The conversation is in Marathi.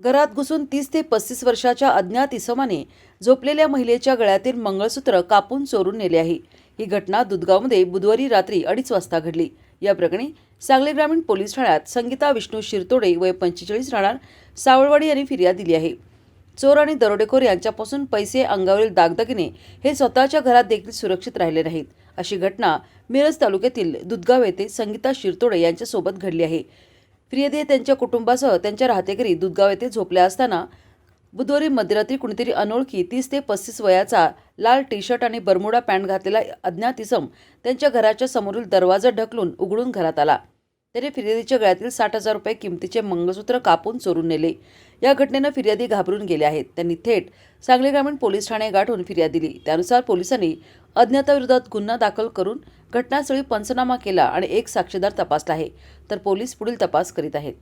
घरात घुसून तीस ते पस्तीस वर्षाच्या अज्ञात इसमाने झोपलेल्या महिलेच्या गळ्यातील मंगळसूत्र कापून चोरून नेले आहे. ही घटना दुधगावमध्ये बुधवारी रात्री अडीच वाजता घडली. या प्रकरणी सांगली ग्रामीण पोलीस ठाण्यात संगीता विष्णू शिरतोडे वय पंचेचाळीस राहणार सावळवाडी यांनी फिर्याद दिली आहे. चोर आणि दरोडेखोर यांच्यापासून पैसे अंगावरील दागदागिने हे स्वतःच्या घरात देखील सुरक्षित राहिले नाहीत. अशी घटना मिरज तालुक्यातील दुधगाव येथे संगीता शिरतोडे यांच्यासोबत घडली आहे. फिर्यादी त्यांच्या कुटुंबासह त्यांच्या राहतेकरी दुधगाव येथे झोपल्या असताना बुधवारी मध्यरात्री कुणीतरी अनोळखी तीस ते पस्तीस वयाचा लाल टी शर्ट आणि बरमुडा पॅन्ट घातलेला अज्ञात इसम त्यांच्या घराच्या समोरील दरवाजा ढकलून उघडून घरात आला. त्याने फिर्यादीच्या गळ्यातील साठ हजार रुपये किमतीचे मंगळसूत्र कापून चोरून नेले. या घटनेनं फिर्यादी घाबरून गेले आहेत. त्यांनी थेट सांगली ग्रामीण पोलीस ठाणे गाठून फिर्याद दिली. त्यानुसार पोलिसांनी अज्ञाताविरोधात गुन्हा दाखल करून घटनास्थळी पंचनामा केला आणि एक साक्षीदार तपासला आहे. तर पोलीस पुढील तपास करीत आहेत.